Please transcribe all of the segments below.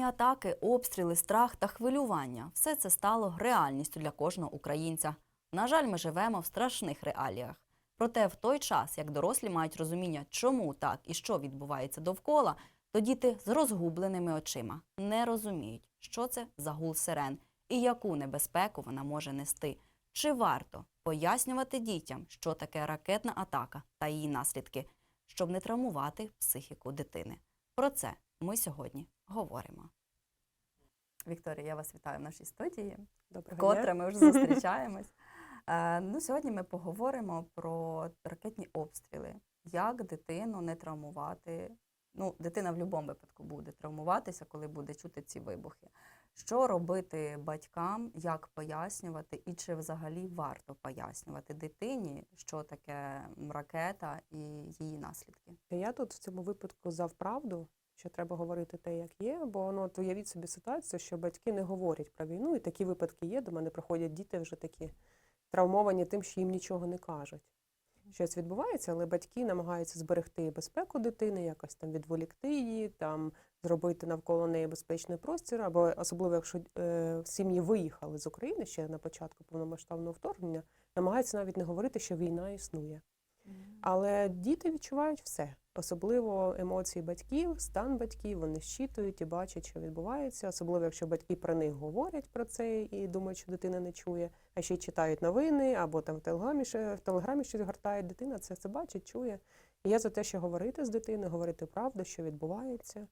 Ракетні атаки, обстріли, страх та хвилювання все це стало реальністю для кожного українця. На жаль, ми живемо в страшних реаліях. Проте, в той час, як дорослі мають розуміння, чому так і що відбувається довкола, то діти з розгубленими очима не розуміють, що це за гул сирен і яку небезпеку вона може нести. Чи варто пояснювати дітям, що таке ракетна атака та її наслідки, щоб не травмувати психіку дитини? Про це ми сьогодні говоримо. Вікторія, я вас вітаю в нашій студії. Доброго Котре дня. ми вже зустрічаємось. Е, ну, сьогодні ми поговоримо про ракетні обстріли. Як дитину не травмувати? Ну, дитина в будь-якому випадку буде травмуватися, коли буде чути ці вибухи. Що робити батькам, як пояснювати, і чи взагалі варто пояснювати дитині, що таке ракета і її наслідки? Я тут в цьому випадку за вправду, що треба говорити те, як є, бо ну, от уявіть собі ситуацію, що батьки не говорять про війну, і такі випадки є. До мене приходять діти вже такі травмовані тим, що їм нічого не кажуть. Щось відбувається, але батьки намагаються зберегти безпеку дитини, якось там відволікти її, там зробити навколо неї безпечний простір, або особливо, якщо е, сім'ї виїхали з України ще на початку повномасштабного вторгнення, намагаються навіть не говорити, що війна існує. Але діти відчувають все, особливо емоції батьків, стан батьків, вони щитують і бачать, що відбувається, особливо якщо батьки про них говорять про це і думають, що дитина не чує, а ще й читають новини або там в телеграмі, в телеграмі щось гортають. Дитина це все бачить, чує. І я за те, що говорити з дитиною, говорити правду, що відбувається,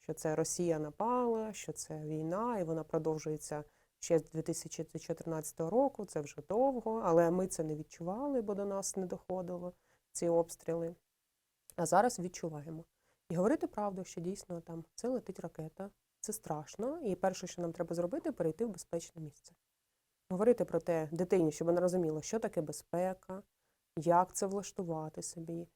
що це Росія напала, що це війна, і вона продовжується ще з 2014 року. Це вже довго, але ми це не відчували, бо до нас не доходило ці обстріли. А зараз відчуваємо. І говорити правду, що дійсно там це летить ракета, це страшно. І перше, що нам треба зробити, перейти в безпечне місце. Говорити про те дитині, щоб вона розуміла, що таке безпека, як це влаштувати собі.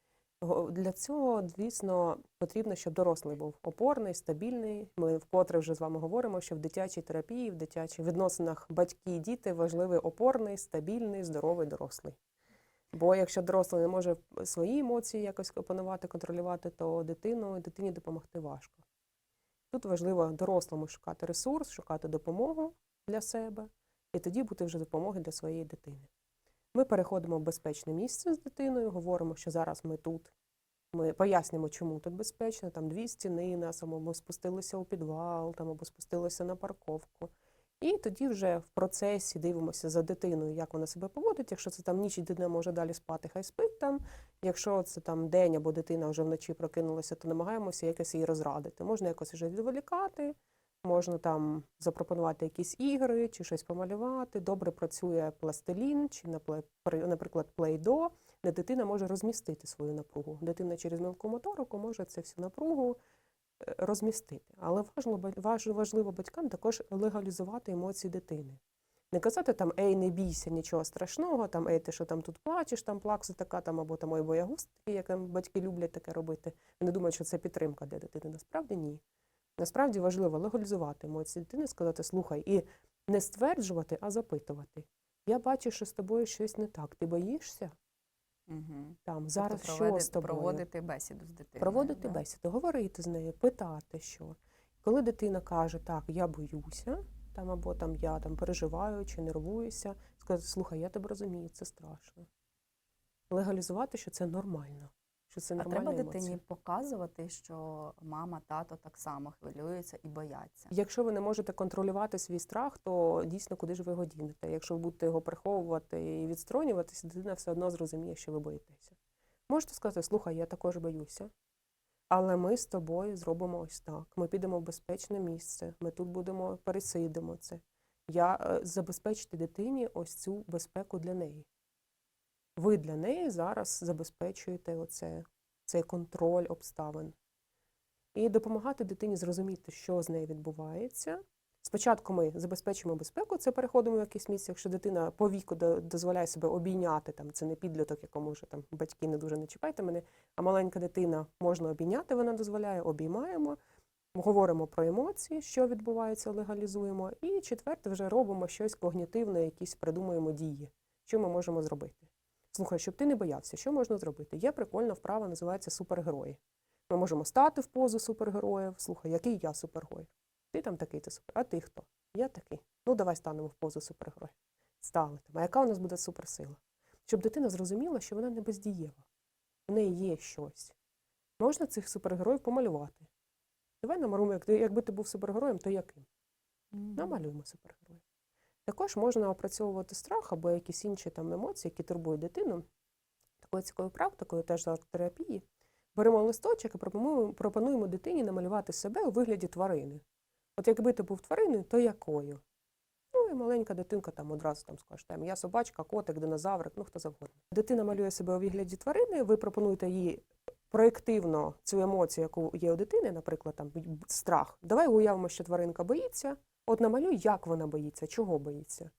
Для цього, звісно, потрібно, щоб дорослий був опорний, стабільний. Ми вкотре вже з вами говоримо, що в дитячій терапії, в дитячих відносинах батьки і діти важливий опорний, стабільний, здоровий дорослий. Бо якщо дорослий не може свої емоції якось опанувати, контролювати, то дитину дитині допомогти важко. Тут важливо дорослому шукати ресурс, шукати допомогу для себе, і тоді бути вже допомоги для своєї дитини. Ми переходимо в безпечне місце з дитиною, говоримо, що зараз ми тут. Ми пояснюємо, чому тут безпечно. Там дві стіни нас, або спустилися у підвал, там або спустилися на парковку. І тоді вже в процесі дивимося за дитиною, як вона себе поводить. Якщо це там ніч, дитина може далі спати, хай спить там. Якщо це там день або дитина вже вночі прокинулася, то намагаємося якось її розрадити. Можна якось вже відволікати, можна там запропонувати якісь ігри чи щось помалювати. Добре працює пластилін чи, наприклад, плейдо, де дитина може розмістити свою напругу. Дитина через мілку моторику може це всю напругу е, розмістити. Але важливо, важливо батькам також легалізувати емоції дитини. Не казати там ей, не бійся, нічого страшного, там ей, ти що там тут плачеш, там плакса така, там або там ой, боягуз як батьки люблять таке робити. Вони думають, що це підтримка для дитини. Насправді ні. Насправді важливо легалізувати емоції дитини, сказати слухай, і не стверджувати, а запитувати. Я бачу, що з тобою щось не так. Ти боїшся? Угу. Там зараз тобто що з тобою? проводити бесіду з дитиною. проводити да? бесіду, говорити з нею, питати, що. Коли дитина каже, так, я боюся, там, або там я там переживаю чи нервуюся, сказати, слухай, я тебе розумію, це страшно. Легалізувати, що це нормально, що це А треба емоція. дитині показувати, що мама, тато так само хвилюються і бояться. Якщо ви не можете контролювати свій страх, то дійсно куди ж ви його дінете? Якщо ви будете його приховувати і відсторонюватися, дитина все одно зрозуміє, що ви боїтеся. Можете сказати, слухай, я також боюся, але ми з тобою зробимо ось так. Ми підемо в безпечне місце, ми тут будемо пересидимо це. Я е, забезпечити дитині ось цю безпеку для неї. Ви для неї зараз забезпечуєте оце, цей контроль обставин і допомагати дитині зрозуміти, що з нею відбувається. Спочатку ми забезпечуємо безпеку, це переходимо в якесь місце. Якщо дитина по віку дозволяє себе обійняти, там це не підліток, якому вже там батьки не дуже не чіпайте мене, а маленька дитина можна обійняти, вона дозволяє, обіймаємо, говоримо про емоції, що відбувається, легалізуємо. І четверте, вже робимо щось когнітивне, якісь придумуємо дії, що ми можемо зробити. Слухай, щоб ти не боявся, що можна зробити? Є прикольна вправа, називається супергерої. Ми можемо стати в позу супергероїв. Слухай, який я супергерой? Ти там такий ти супер. А ти хто? Я такий. Ну, давай станемо в позу супергероя. Стали там. А яка у нас буде суперсила? Щоб дитина зрозуміла, що вона не бездієва. В неї є щось. Можна цих супергероїв помалювати. Давай намалюємо, як якби ти був супергероєм, то яким? Намалюємо супергероя. Також можна опрацьовувати страх або якісь інші там емоції, які турбують дитину. Такою цікавою практикою, теж з арт-терапії. Беремо листочок і пропонуємо, пропонуємо дитині намалювати себе у вигляді тварини. От якби ти був твариною, то якою? Ну і маленька дитинка там одразу там скаже, там, я собачка, котик, динозаврик, ну хто завгодно. Дитина малює себе у вигляді тварини, ви пропонуєте їй проєктивно цю емоцію, яку є у дитини, наприклад, там страх. Давай уявимо, що тваринка боїться. От намалюй, як вона боїться, чого боїться.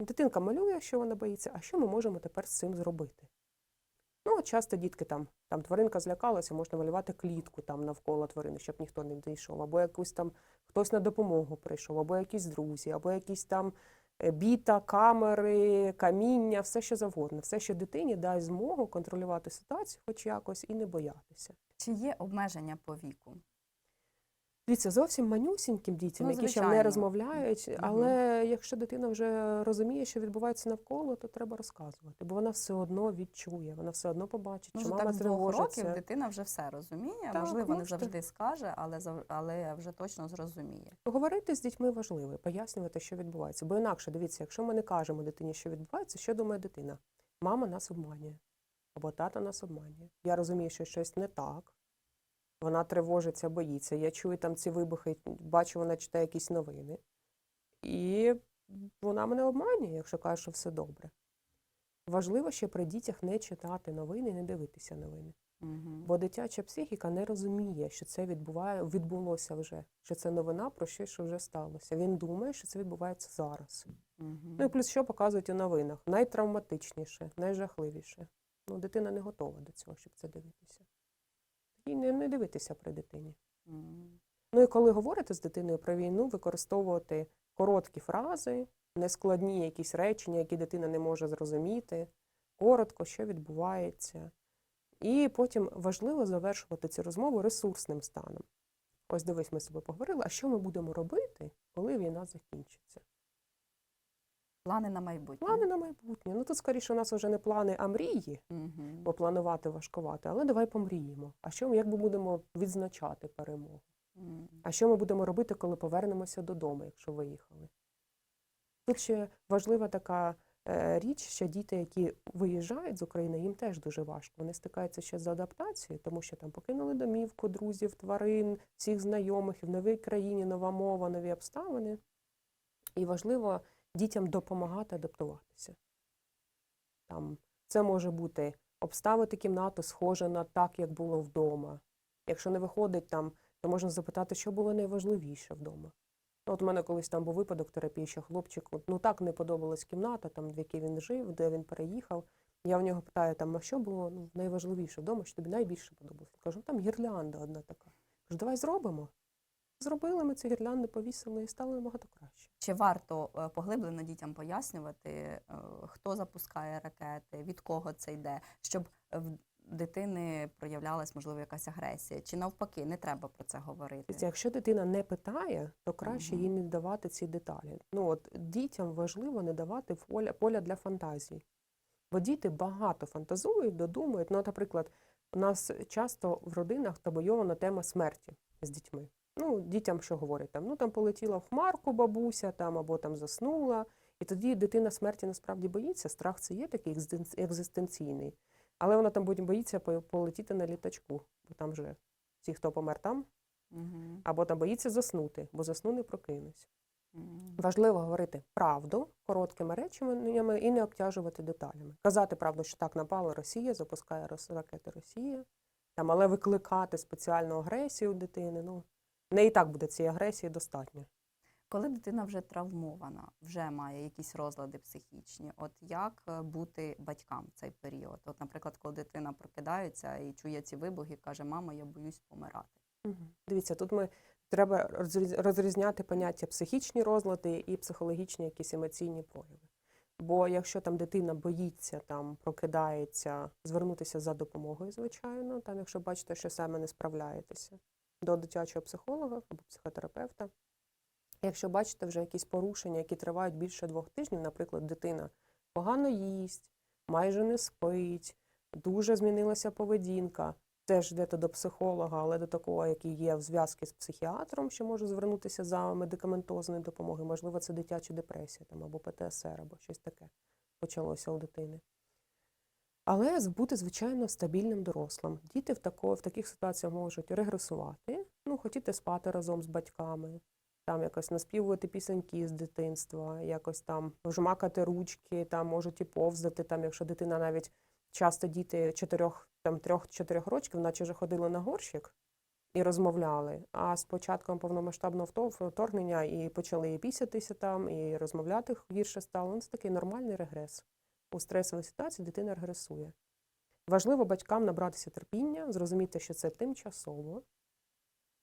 Дитинка малює, що вона боїться, а що ми можемо тепер з цим зробити? Ну, часто дітки там, там тваринка злякалася, можна малювати клітку там навколо тварини, щоб ніхто не дійшов, або якусь там хтось на допомогу прийшов, або якісь друзі, або якісь там е, біта, камери, каміння, все що завгодно, все, що дитині дасть змогу контролювати ситуацію, хоч якось, і не боятися. Чи є обмеження по віку? Дивіться, зовсім манюсіньким дітям, Ну, які ще не розмовляють, але якщо дитина вже розуміє, що відбувається навколо, то треба розказувати, бо вона все одно відчує, вона все одно побачить, Ну, що мама так з двох тривожиться. років дитина вже все розуміє. Так, Можливо, не завжди скаже, але але вже точно зрозуміє. Говорити з дітьми важливо, пояснювати, що відбувається. Бо інакше, дивіться, якщо ми не кажемо дитині, що відбувається, що думає дитина? Мама нас обманює, або тато нас обманює. Я розумію, що щось не так. Вона тривожиться, боїться. Я чую там ці вибухи, бачу, вона читає якісь новини. І вона мене обманює, якщо каже, що все добре. Важливо ще при дітях не читати новини, не дивитися новини. Угу. Бо дитяча психіка не розуміє, що це відбуває, відбулося вже, що це новина про щось, що вже сталося. Він думає, що це відбувається зараз. Ну і плюс що показують у новинах? Найтравматичніше, найжахливіше. Ну, дитина не готова до цього, щоб це дивитися. І не, не дивитися при дитині. Ну і коли говорите з дитиною про війну, використовувати короткі фрази, нескладні якісь речення, які дитина не може зрозуміти, коротко, що відбувається. І потім важливо завершувати цю розмову ресурсним станом. Ось дивись, ми з тобою поговорили, а що ми будемо робити, коли війна закінчиться? Плани на майбутнє. Плани на майбутнє. Ну тут скоріше у нас вже не плани, а мрії, Угу. бо планувати важкувати, але давай помріємо. А що ми як ми будемо відзначати перемогу? А що ми будемо робити, коли повернемося додому, якщо виїхали? Тут ще важлива така е, річ, що діти, які виїжджають з України, їм теж дуже важко. Вони стикаються ще з адаптацією, тому що там покинули домівку, друзів, тварин, всіх знайомих, і в новій країні нова мова, нові обставини. І важливо дітям допомагати адаптуватися. Там, це може бути обставити кімнату схоже на так, як було вдома. Якщо не виходить там, то можна запитати, що було найважливіше вдома. Ну, от у мене колись там був випадок терапії, що хлопчику ну так не подобалась кімната, там, в якій він жив, де він переїхав. Я в нього питаю, там, а що було ну, найважливіше вдома, що тобі найбільше подобалося? Каже, «Ну, там гірлянда одна така. Кажу, давай зробимо. Зробили ми ці гірлянди, повісили і стало набагато краще. Чи варто е, поглиблено дітям пояснювати, е, хто запускає ракети, від кого це йде, щоб в дитини проявлялась можливо якась агресія? Чи навпаки, не треба про це говорити? Тобто, якщо дитина не питає, то краще їй не давати ці деталі. Ну от дітям важливо не давати поля, поля для фантазій. Бо діти багато фантазують, додумують. Ну, наприклад, у нас часто в родинах табойована тема смерті з дітьми. Ну, дітям що говорять? Там, ну там полетіла в хмарку бабуся, там або там заснула. І тоді дитина смерті насправді боїться. Страх це є такий екзистенційний. Але вона там потім боїться полетіти на літачку, бо там же ті, хто помер там, Угу. або там боїться заснути, бо засну не прокинусь. Угу. Важливо говорити правду короткими реченнями і не обтяжувати деталями. Казати правду, що так напала Росія, запускає ракети Росія, там, але викликати спеціальну агресію у дитини. Ну, не і так буде цієї агресії достатньо. Коли дитина вже травмована, вже має якісь розлади психічні, от як е, бути батькам в цей період? От, наприклад, коли дитина прокидається і чує ці вибухи, каже, мама, я боюсь помирати. Дивіться, тут ми треба розрізняти поняття психічні розлади і психологічні якісь емоційні прояви. Бо якщо там дитина боїться, там прокидається, звернутися за допомогою, звичайно, там, якщо бачите, що саме не справляєтеся, до дитячого психолога або психотерапевта. Якщо бачите вже якісь порушення, які тривають більше двох тижнів, наприклад, дитина погано їсть, майже не спить, дуже змінилася поведінка, теж йдете до психолога, але до такого, який є в зв'язку з психіатром, що може звернутися за медикаментозною допомогою. Можливо, це дитяча депресія там, або ПТСР, або щось таке почалося у дитини. Але бути, звичайно, стабільним дорослим. Діти в, тако, в таких ситуаціях можуть регресувати, ну, хотіти спати разом з батьками, там якось наспівувати пісеньки з дитинства, якось там жмакати ручки, там можуть і повзати, там, якщо дитина навіть часто діти чотирьох, там трьох-чотирьох років, наче вже ходили на горщик і розмовляли. А з початком повномасштабного вторгнення і почали і пісятися там, і розмовляти гірше стало. Ну, це такий нормальний регрес. У стресовій ситуації дитина регресує. Важливо батькам набратися терпіння, зрозуміти, що це тимчасово,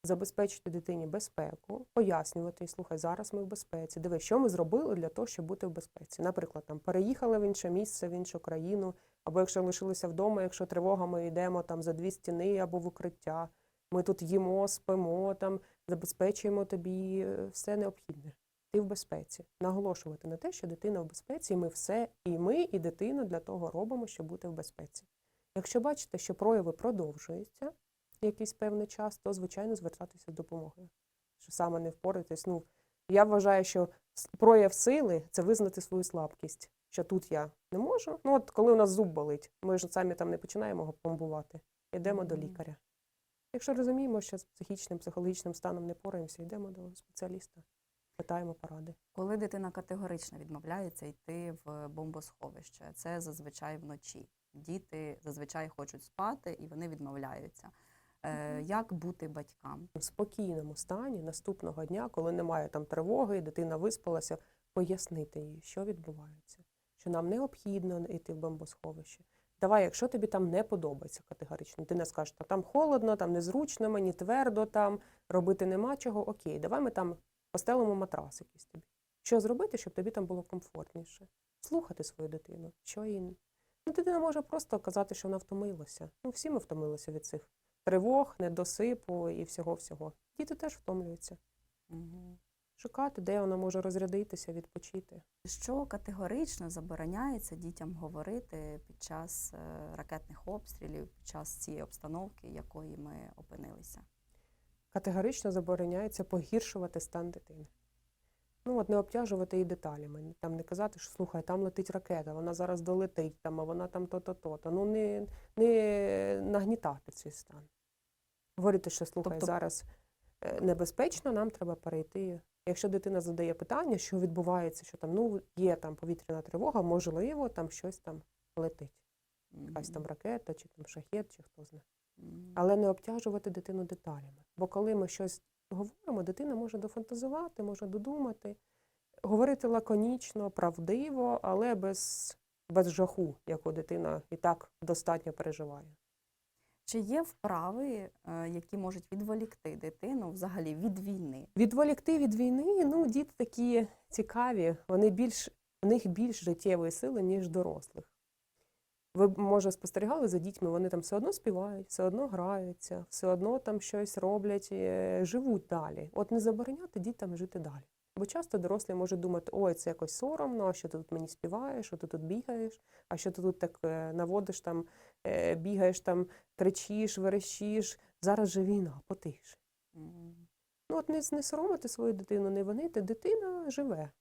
забезпечити дитині безпеку, пояснювати, слухай, зараз ми в безпеці. Диви, що ми зробили для того, щоб бути в безпеці. Наприклад, там переїхали в інше місце, в іншу країну, або якщо лишилися вдома, якщо тривога, ми йдемо там за дві стіни або в укриття. Ми тут їмо, спимо, там забезпечуємо тобі е, все необхідне. Ти в безпеці. Наголошувати на те, що дитина в безпеці, і ми все, і ми, і дитина для того робимо, щоб бути в безпеці. Якщо бачите, що прояви продовжуються якийсь певний час, то звичайно звертатися з допомогою. Що саме не впоратись. Ну, я вважаю, що прояв сили це визнати свою слабкість. Що тут я не можу. Ну, от коли у нас зуб болить, ми ж самі там не починаємо його пломбувати. Йдемо до лікаря. Якщо розуміємо, що з психічним, психологічним станом не пораємося, йдемо до спеціаліста, питаємо поради. Коли дитина категорично відмовляється йти в бомбосховище, це зазвичай вночі. Діти зазвичай хочуть спати і вони відмовляються. Е, як бути батькам? в спокійному стані наступного дня, коли немає там тривоги, дитина виспалася, пояснити їй, що відбувається, що нам необхідно йти в бомбосховище. Давай, якщо тобі там не подобається категорично, ти не скажеш, там холодно, там незручно, мені твердо, там робити нема чого. Окей, давай ми там постелимо матрас якийсь тобі. Що зробити, щоб тобі там було комфортніше? Слухати свою дитину, що їй. Ну, дитина може просто казати, що вона втомилася. Ну, всі ми втомилися від цих тривог, недосипу і всього-всього. Діти теж втомлюються. Мгм. Шукати, де вона може розрядитися, відпочити. Що категорично забороняється дітям говорити під час е, ракетних обстрілів, під час цієї обстановки, якої ми опинилися? Категорично забороняється погіршувати стан дитини. Ну, от не обтяжувати її деталями. Там не казати, що слухай, там летить ракета, вона зараз долетить, там, а вона там то-то, то-то. Ну, не, не нагнітати цей стан. Говорити, що слухай, Тобто- зараз е, небезпечно, нам треба перейти. Якщо дитина задає питання, що відбувається, що там ну, є там повітряна тривога, можливо, там щось там летить. Якась там ракета, чи там шахет, чи хто знає. Але не обтяжувати дитину деталями. Бо коли ми щось говоримо, дитина може дофантазувати, може додумати, говорити лаконічно, правдиво, але без, без жаху, яку дитина і так достатньо переживає. Чи є вправи, е, які можуть відволікти дитину взагалі від війни? Відволікти від війни, ну, діти такі цікаві, вони більш, в них більш життєвої сили, ніж дорослих. Ви, може, спостерігали за дітьми, вони там все одно співають, все одно граються, все одно там щось роблять, е, живуть далі. От не забороняти дітям жити далі. Бо часто дорослі можуть думати, ой, це якось соромно, а що ти тут мені співаєш, що ти тут бігаєш, а що ти тут так е, наводиш, там, е, бігаєш, там, кричиш, верещиш. Зараз же війна, потише. Мгм. Ну, от не, не соромити свою дитину, не винити. Дитина живе.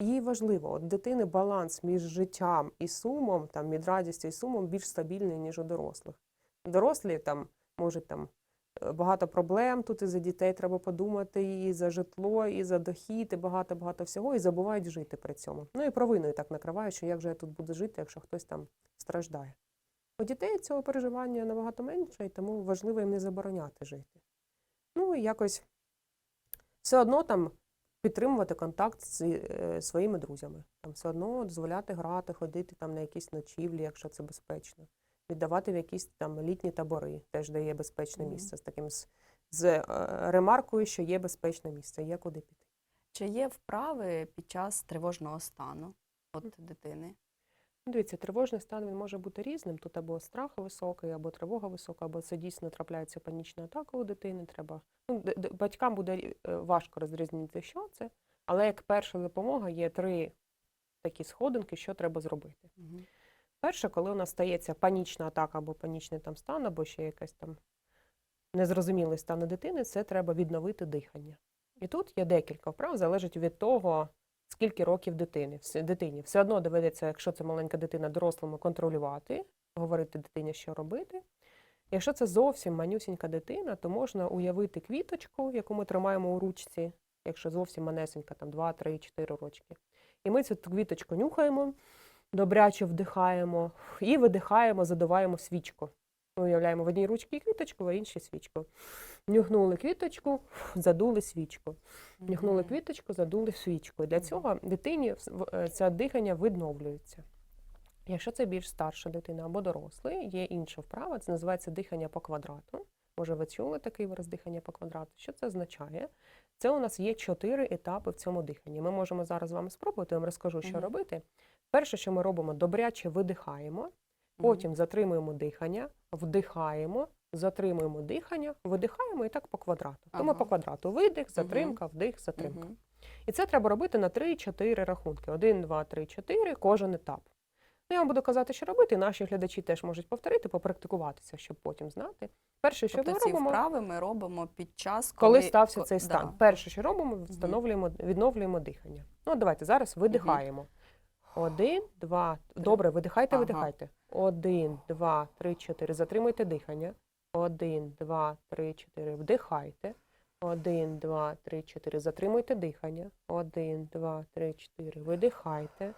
Їй важливо, от дитини баланс між життям і сумом, там, від радістю і сумом більш стабільний, ніж у дорослих. Дорослі там можуть там е, багато проблем, тут і за дітей треба подумати, і за житло, і за дохід, і багато-багато всього, і забувають жити при цьому. Ну і провиною так накривають, що як же я тут буду жити, якщо хтось там страждає. У дітей цього переживання набагато менше, і тому важливо їм не забороняти жити. Ну і якось все одно там підтримувати контакт з е, своїми друзями. Там все одно дозволяти грати, ходити там на якісь ночівлі, якщо це безпечно. Віддавати в якісь там літні табори, теж де є безпечне Мгм. місце, з таким з, з е, ремаркою, що є безпечне місце, є куди піти. Чи є вправи під час тривожного стану от дитини? Ну, Дивіться, тривожний стан він може бути різним. Тут або страх високий, або тривога висока, або це дійсно трапляється панічна атака у дитини. Треба ну, батькам буде е, важко розрізнити, що це. Але як перша допомога є три такі сходинки, що треба зробити. Мгм. Перше, коли у нас стається панічна атака або панічний там стан, або ще якась там незрозумілий стан у дитини, це треба відновити дихання. І тут є декілька вправ, залежить від того, скільки років дитини. Дитині. Все одно доведеться, якщо це маленька дитина, дорослому контролювати, говорити дитині, що робити. Якщо це зовсім манюсінька дитина, то можна уявити квіточку, яку ми тримаємо у ручці, якщо зовсім манесенька, там 2, 3, 4 рочки. І ми цю квіточку нюхаємо, добряче вдихаємо і видихаємо, задуваємо свічку. Ми уявляємо в одній ручці квіточку, в іншій свічку. Нюхнули квіточку, задули свічку. Нюхнули квіточку, задули свічку. І для цього дитині це дихання відновлюється. Якщо це більш старша дитина або дорослий, є інша вправа, це називається дихання по квадрату. Може, ви чули такий вираз дихання по квадрату? Що це означає? Це у нас є чотири етапи в цьому диханні. Ми можемо зараз з вами спробувати, я вам розкажу, що Мгм. робити. Перше, що ми робимо, добряче видихаємо, потім затримуємо дихання, вдихаємо, затримуємо дихання, видихаємо і так по квадрату. Тому по квадрату видих, затримка, вдих, затримка. І це треба робити на 3-4 рахунки. 1, 2, 3, 4, кожен етап. Ну, я вам буду казати, що робити, і наші глядачі теж можуть повторити, попрактикуватися, щоб потім знати. Перше, що Тобто ми ці робимо, вправи ми робимо під час, коли коли, стався цей стан. Да. Перше, що робимо, встановлюємо, відновлюємо дихання. Ну, давайте зараз видихаємо. Один, два. Добре, видихайте, Ага. видихайте. Один, два, три, чотири. Затримуйте дихання. Один, два, три, чотири. Вдихайте. Один, два, три, чотири. Затримуйте дихання. Один, два, три, чотири. Видихайте.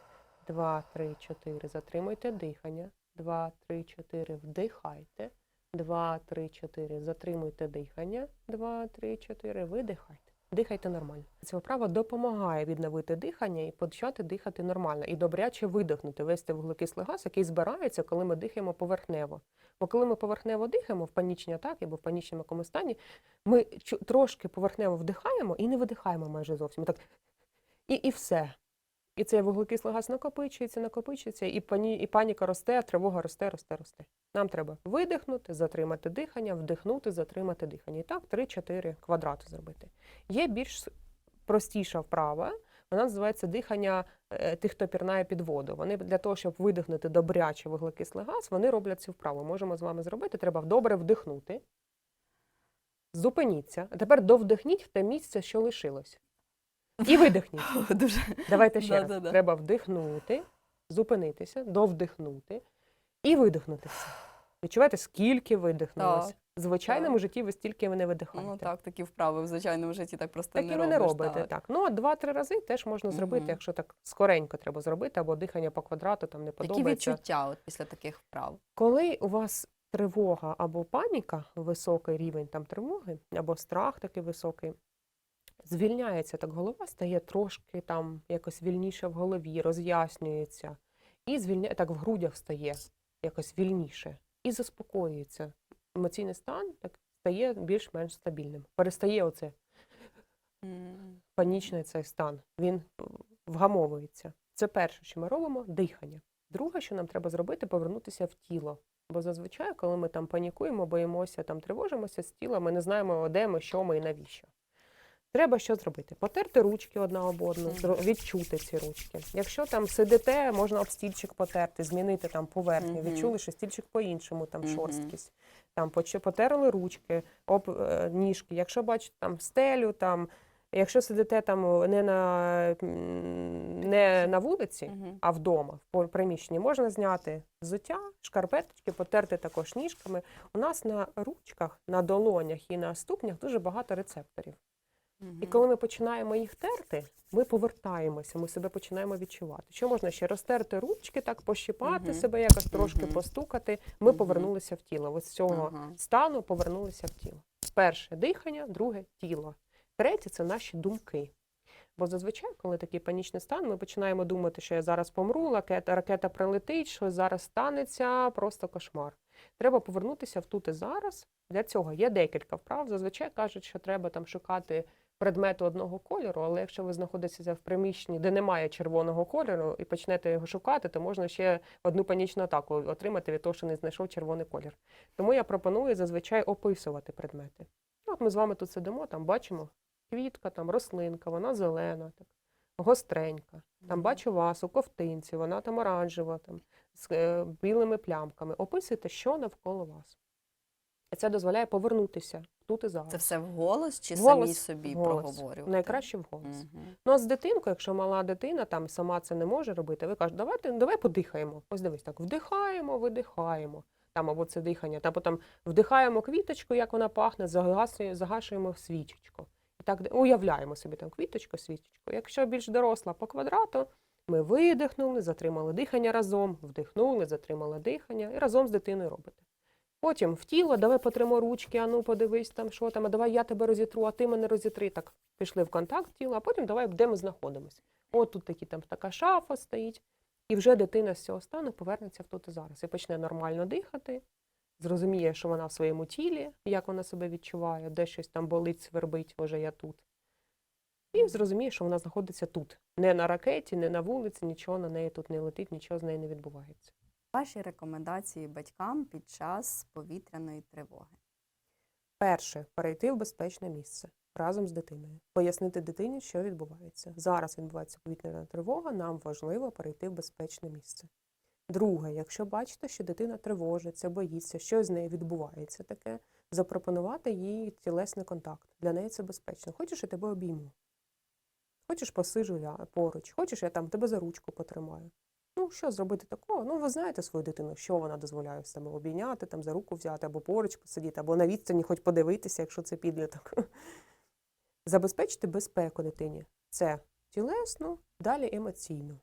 Два, три, чотири. Затримуйте дихання. Два, три, чотири. Вдихайте. Два, три, чотири. Затримуйте дихання. Два, три, чотири. Видихайте. Дихайте нормально. Ця вправа допомагає відновити дихання і почати дихати нормально, і добряче видихнути, вести вуглекислий газ, який збирається, коли ми дихаємо поверхнево. Бо коли ми поверхнево дихаємо в панічній атаці або в панічному якому стані, ми трошки поверхнево вдихаємо і не видихаємо майже зовсім. Так, і, і все. І цей вуглекислий газ накопичується, накопичується, і, пані, і паніка росте, тривога росте, росте, росте. Нам треба видихнути, затримати дихання, вдихнути, затримати дихання. І так 3-4 квадрати зробити. Є більш простіша вправа, вона називається дихання е, тих, хто пірнає під воду. Вони для того, щоб видихнути добряче вуглекислий газ, вони роблять цю вправу. Можемо з вами зробити. Треба добре вдихнути. Зупиніться. А тепер довдихніть в те місце, що лишилось. І видихніть. Дуже Давайте ще раз. Да-да-да. Треба вдихнути, зупинитися, довдихнути і видихнути все. Відчуваєте, скільки видихнулося? Так, В звичайному житті ви стільки не видихаєте. ну так, такі вправи в звичайному житті так просто Так не ви не робите так. так. Ну, два-три рази теж можна зробити, Мгм. якщо так скоренько треба зробити, або дихання по квадрату там не Які подобається. відчуття от після таких вправ? Коли у вас тривога або паніка, високий рівень там тривоги, або страх такий високий, звільняється так голова, стає трошки там якось вільніше в голові, роз'яснюється, і звільняє так в грудях стає якось вільніше, і заспокоюється. Емоційний стан так стає більш-менш стабільним. Перестає оце панічний цей стан. Він вгамовується. Це перше, що ми робимо дихання. Друге, що нам треба зробити, повернутися в тіло. Бо зазвичай, коли ми там панікуємо, боїмося, там тривожимося з тіла, ми не знаємо, де ми, що ми і навіщо. Треба що зробити? Потерти ручки одна об одну, відчути ці ручки. Якщо там сидите, можна об стільчик потерти, змінити там поверхню, Мгм. відчули, що стільчик по-іншому, там Мгм. шорсткість. Там потерли ручки, об е, ніжки. Якщо бачите там стелю, там Якщо сидите там не на, не на вулиці, Мгм. а вдома, в приміщенні, можна зняти взуття, шкарпеточки, потерти також ніжками. У нас на ручках, на долонях і на ступнях дуже багато рецепторів. І коли ми починаємо їх терти, ми повертаємося, ми себе починаємо відчувати. Що можна ще розтерти ручки, так пощипати Мгм. себе, якось трошки Мгм. постукати. Ми Мгм. повернулися в тіло. Ось з цього Ага. стану повернулися в тіло. Перше дихання, друге тіло. Третє це наші думки. Бо зазвичай, коли такий панічний стан, ми починаємо думати, що я зараз помру, ракета, ракета прилетить, що зараз станеться, просто кошмар. Треба повернутися в тут і зараз. Для цього є декілька вправ. Зазвичай кажуть, що треба там шукати предмету одного кольору, але якщо ви знаходитеся в приміщенні, де немає червоного кольору, і почнете його шукати, то можна ще одну панічну атаку отримати від того, що не знайшов червоний колір. Тому я пропоную зазвичай описувати предмети. Ну, От ми з вами тут сидимо, там бачимо квітка, там рослинка, вона зелена, так, гостренька. Там бачу вас у ковтинці, вона там оранжева, там, з е, білими плямками. Описуйте, що навколо вас. Це дозволяє повернутися тут і зараз. Це все вголос чи Вголос, самі собі вголос. проговорювати? Найкраще вголос. Мгм. Ну, а з дитинкою, якщо мала дитина там сама це не може робити, ви кажете, давайте, давай подихаємо. Ось дивись так, вдихаємо, видихаємо. Там або це дихання, та потім вдихаємо квіточку, як вона пахне, загасує- загашуємо свічечку. І так уявляємо собі там квіточку, свічечку. Якщо більш доросла по квадрату, ми видихнули, затримали дихання разом, вдихнули, затримали дихання і разом з дитиною робите. Потім в тіло, давай потримо ручки, а ну подивись там, що там, а давай я тебе розітру, а ти мене розітри. Так пішли в контакт тіла, а потім давай, де ми знаходимося. От тут такі, там така шафа стоїть, і вже дитина з цього стану повернеться в тут і зараз і почне нормально дихати, зрозуміє, що вона в своєму тілі, як вона себе відчуває, де щось там болить, свербить, може я тут. І зрозуміє, що вона знаходиться тут. Не на ракеті, не на вулиці, нічого на неї тут не летить, нічого з нею не відбувається. Ваші рекомендації батькам під час повітряної тривоги. Перше перейти в безпечне місце разом з дитиною, пояснити дитині, що відбувається. Зараз відбувається повітряна тривога, нам важливо перейти в безпечне місце. Друге, якщо бачите, що дитина тривожиться, боїться, що з нею відбувається таке, запропонувати їй тілесний контакт. Для неї це безпечно. Хочеш, я тебе обійму. Хочеш, посижу ля- поруч, хочеш, я там тебе за ручку потримаю. Ну, що зробити такого? Ну, ви знаєте свою дитину, що вона дозволяє себе обійняти, там за руку взяти, або поруч посидіти, або на відстані хоч подивитися, якщо це підліток. Забезпечити безпеку дитині. Це тілесно, далі емоційно.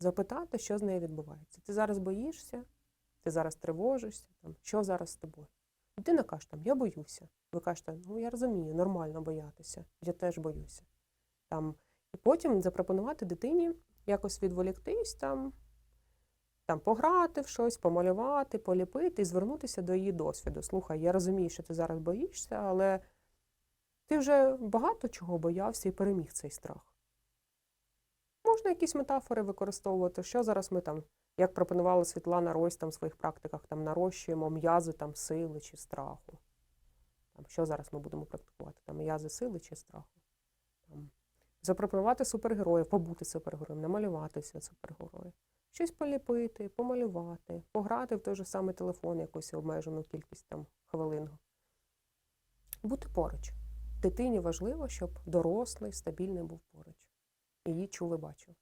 Запитати, що з нею відбувається. Ти зараз боїшся, ти зараз тривожишся, там, що зараз з тобою? Дитина каже, там, я боюся. Ви кажете, ну я розумію, нормально боятися, я теж боюся. Там, і потім запропонувати дитині якось відволіктись, там, там, пограти в щось, помалювати, поліпити і звернутися до її досвіду. Слухай, я розумію, що ти зараз боїшся, але ти вже багато чого боявся і переміг цей страх. Можна якісь метафори використовувати, що зараз ми там, як пропонувала Світлана Рось там в своїх практиках, там нарощуємо м'язи там сили чи страху. Там, що зараз ми будемо практикувати? Там м'язи сили чи страху. Там, запропонувати супергероїв, побути супергероєм, намалюватися супергероєм. Щось поліпити, помалювати, пограти в той же самий телефон якусь обмежену кількість там хвилин. Бути поруч. Дитині важливо, щоб дорослий, стабільний був поруч. Її чув і бачив.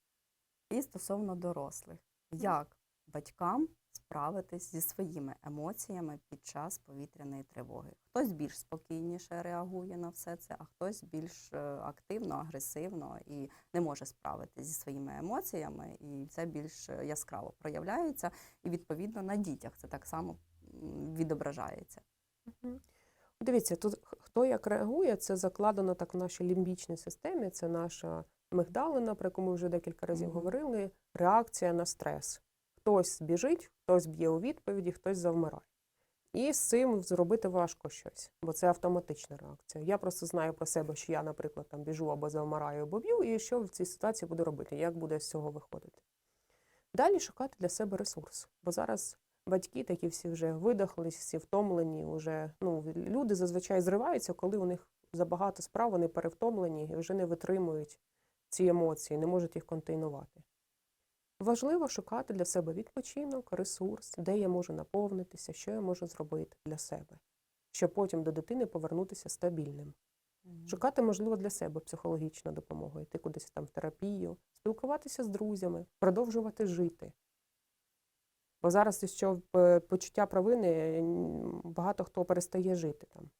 І стосовно дорослих, як батькам справитись зі своїми емоціями під час повітряної тривоги? Хтось більш спокійніше реагує на все це, а хтось більш е, активно, агресивно і не може справитись зі своїми емоціями, і це більш е, яскраво проявляється. І відповідно на дітях це так само відображається. Дивіться, тут хто як реагує, це закладено так в нашій лімбічній системі, це наша мигдалина, про яку ми вже декілька разів Мгм. говорили, реакція на стрес. Хтось біжить, хтось б'є у відповіді, хтось завмирає. І з цим зробити важко щось, бо це автоматична реакція. Я просто знаю про себе, що я, наприклад, там біжу або завмираю, або б'ю, і що в цій ситуації буду робити, як буде з цього виходити. Далі шукати для себе ресурс, бо зараз батьки такі всі вже видохлись, всі втомлені. Уже, ну, люди зазвичай зриваються, коли у них забагато справ, вони перевтомлені і вже не витримують ці емоції, не можуть їх контейнувати. Важливо шукати для себе відпочинок, ресурс, де я можу наповнитися, що я можу зробити для себе, щоб потім до дитини повернутися стабільним. Шукати, можливо, для себе психологічну допомогу, йти кудись там в терапію, спілкуватися з друзями, продовжувати жити. Бо зараз, що е, почуття провини, багато хто перестає жити там.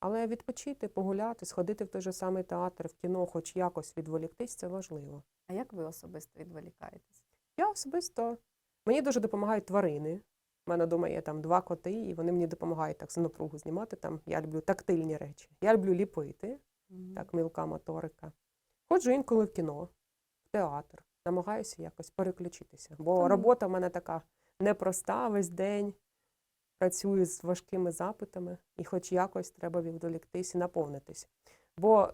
Але відпочити, погуляти, сходити в той же самий театр, в кіно, хоч якось відволіктись, це важливо. А як ви особисто відволікаєтесь? Я особисто мені дуже допомагають тварини. У мене вдома є там два коти, і вони мені допомагають так з напругу знімати. Там я люблю тактильні речі. Я люблю ліпити, так, мілка моторика. Ходжу інколи в кіно, в театр, намагаюся якось переключитися. Бо робота в мене така непроста весь день. Працюю з важкими запитами, і хоч якось треба відволіктись і наповнитись. Бо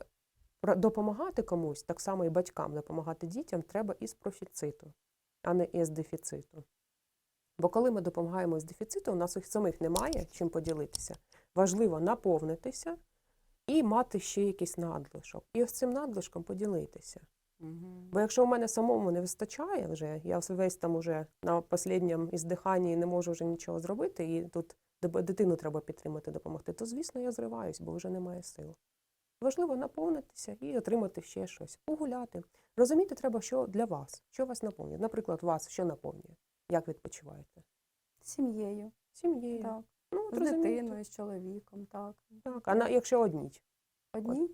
допомагати комусь, так само і батькам допомагати дітям, треба із профіциту, а не із дефіциту. Бо коли ми допомагаємо з дефіциту, у нас їх самих немає чим поділитися. Важливо наповнитися і мати ще якийсь надлишок. І ось цим надлишком поділитися. Мгм. Бо якщо в мене самому не вистачає вже, я весь там уже на останньому іздиханні не можу вже нічого зробити, і тут дитину треба підтримати, допомогти, то звісно я зриваюсь, бо вже немає сил. Важливо наповнитися і отримати ще щось, погуляти. Розуміти треба, що для вас, що вас наповнює. Наприклад, вас що наповнює? Як відпочиваєте? Сім'єю, Сім'єю. так. Ну, от З дитиною, з чоловіком, так. Так. А на, якщо одній? Одні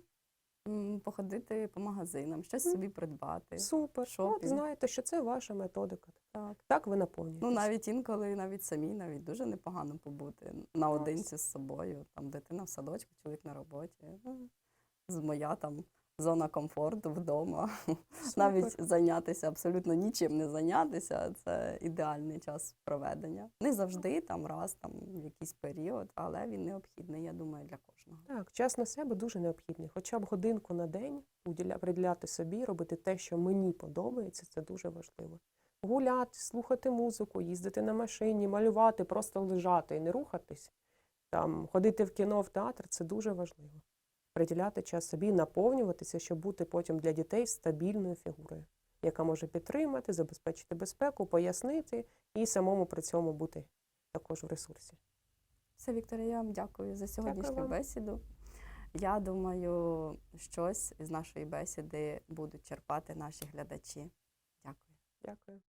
походити по магазинам, щось собі придбати. Супер. От знаєте, що це ваша методика. Так. Так ви наповнюєтесь. Ну навіть інколи, навіть самі, навіть дуже непогано побути наодинці з собою. Там дитина в садочку, чоловік на роботі. З моя там зона комфорту вдома. Навіть зайнятися абсолютно нічим не зайнятися це ідеальний час проведення. Не завжди, там раз, там в якийсь період, але він необхідний, я думаю, для кожного. Так, час на себе дуже необхідний. Хоча б годинку на день приділяти собі, робити те, що мені подобається, це дуже важливо. Гуляти, слухати музику, їздити на машині, малювати, просто лежати і не рухатись, там, ходити в кіно, в театр це дуже важливо. Приділяти час собі, наповнюватися, щоб бути потім для дітей стабільною фігурою, яка може підтримати, забезпечити безпеку, пояснити і самому при цьому бути також в ресурсі. Все, Вікторія, я вам дякую за сьогоднішню вам. бесіду. Я думаю, щось з нашої бесіди будуть черпати наші глядачі. Дякую. Дякую.